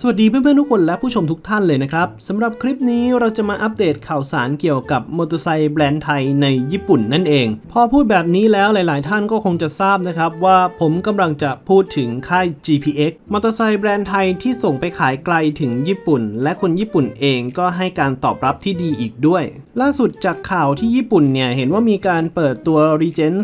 สวัสดีเพื่อนๆทุกคนและผู้ชมทุกท่านเลยนะครับสำหรับคลิปนี้เราจะมาอัปเดตข่าวสารเกี่ยวกับมอเตอร์ไซค์แบรนด์ไทยในญี่ปุ่นนั่นเอง พอพูดแบบนี้แล้วหลายๆ ท่านก็คงจะทราบนะครับว่าผมกำลังจะพูดถึงค่าย GPX มอเตอร์ไซค์แบรนด์ไทยที่ส่งไปขายไกลถึงญี่ปุ่น และคนญี่ปุ่นเองก็ให้การตอบรับที่ดีอีกด้วย ล่าสุดจากข่าวที่ญี่ปุ่นเนี่ยเห็นว่ามีการเปิดตัว Regen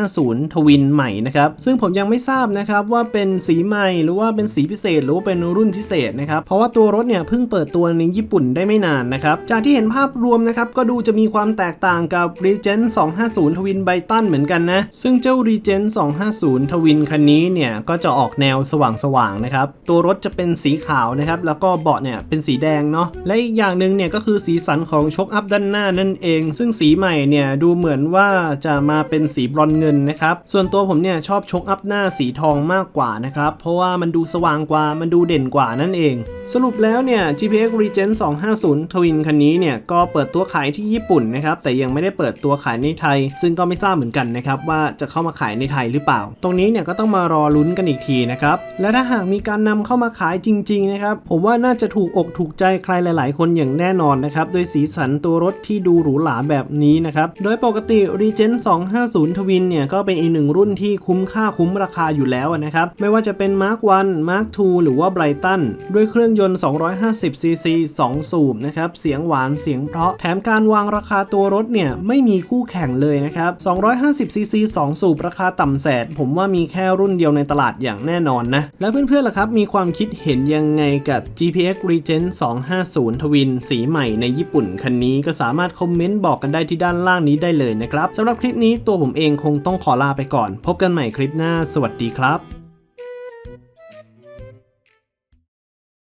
250ทวินใหม่นะครับซึ่งผมยังไม่ทราบนะครับว่าเป็นสีใหม่หรือว่าเป็นสีพิเศษหรือว่าเป็นรุ่นพิเศษนะครับ เพราะว่าตัวรถเนี่ยเพิ่งเปิดตัวในญี่ปุ่นได้ไม่นานนะครับ จากที่เห็นภาพรวมนะครับก็ดูจะมีความแตกต่างกับ Regen 250ทวินไบตันเหมือนกันนะ ซึ่งเจ้า Regen 250ทวินคันนี้เนี่ยก็จะออกแนวสว่างๆนะครับ ตัวรถจะเป็นสีขาวนะครับ แล้วก็เบาะเนี่ยเป็นสีแดงเนาะ และอีกอย่างหนึ่งเนี่ยก็คือสีสันของช็อคอัพด้านหน้านั่นเอง ซึ่งสีใหม่เนี่ยดูเหมือนว่าจะมาเป็นสีบรอนซ์เงินนะครับ ส่วนตัวผมเนี่ยชอบช็อคอัพหน้าสีทองมากกว่านะครับ เพราะว่ามันดูสว่างกว่า มันดูเด่นกว่านั่นเอง สรุปแล้วเนี่ย GPX Regen 250 Twin คันนี้เนี่ย ก็เปิดตัวขายที่ญี่ปุ่นนะครับ แต่ยังไม่ได้เปิดตัวขายในไทย ซึ่งก็ไม่ทราบเหมือนกันนะครับว่าจะเข้ามาขายในไทยหรือเปล่า ตรงนี้เนี่ยก็ต้องมารอลุ้นกันอีกทีนะครับ และถ้าหากมีการนำเข้ามาขายจริงๆนะครับ ผมว่าน่าจะถูกอกถูกใจใครหลายๆ คนอย่างแน่นอนนะครับ โดยสีสันตัวรถที่ดูหรูหราแบบนี้นะครับ โดยปกติ Regen 250 Twin เนี่ยก็เป็นอีกหนึ่งรุ่นที่คุ้มค่าคุ้มราคาอยู่แล้วนะครับ ไม่ว่าจะเป็น Mark 1 Mark 2หรือว่า Titan ด้วยเครื่องยนต์ 250 cc 2 สูบนะครับ เสียงหวานเสียงเพราะ แถมการวางราคาตัวรถเนี่ยไม่มีคู่แข่งเลยนะครับ 250 cc 2 สูบราคาต่ำแสนผมว่ามีแค่รุ่นเดียวในตลาดอย่างแน่นอนนะ แล้วเพื่อนๆล่ะครับ มีความคิดเห็นยังไงกับ GPX Regen 250 Twin สีใหม่ในญี่ปุ่นคันนี้ก็สามารถคอมเมนต์บอกกันได้ที่ด้านล่างนี้ได้เลยนะครับสำหรับคลิปนี้ตัวผมเองคงต้องขอลาไปก่อน พบกันใหม่คลิปหน้า สวัสดีครับ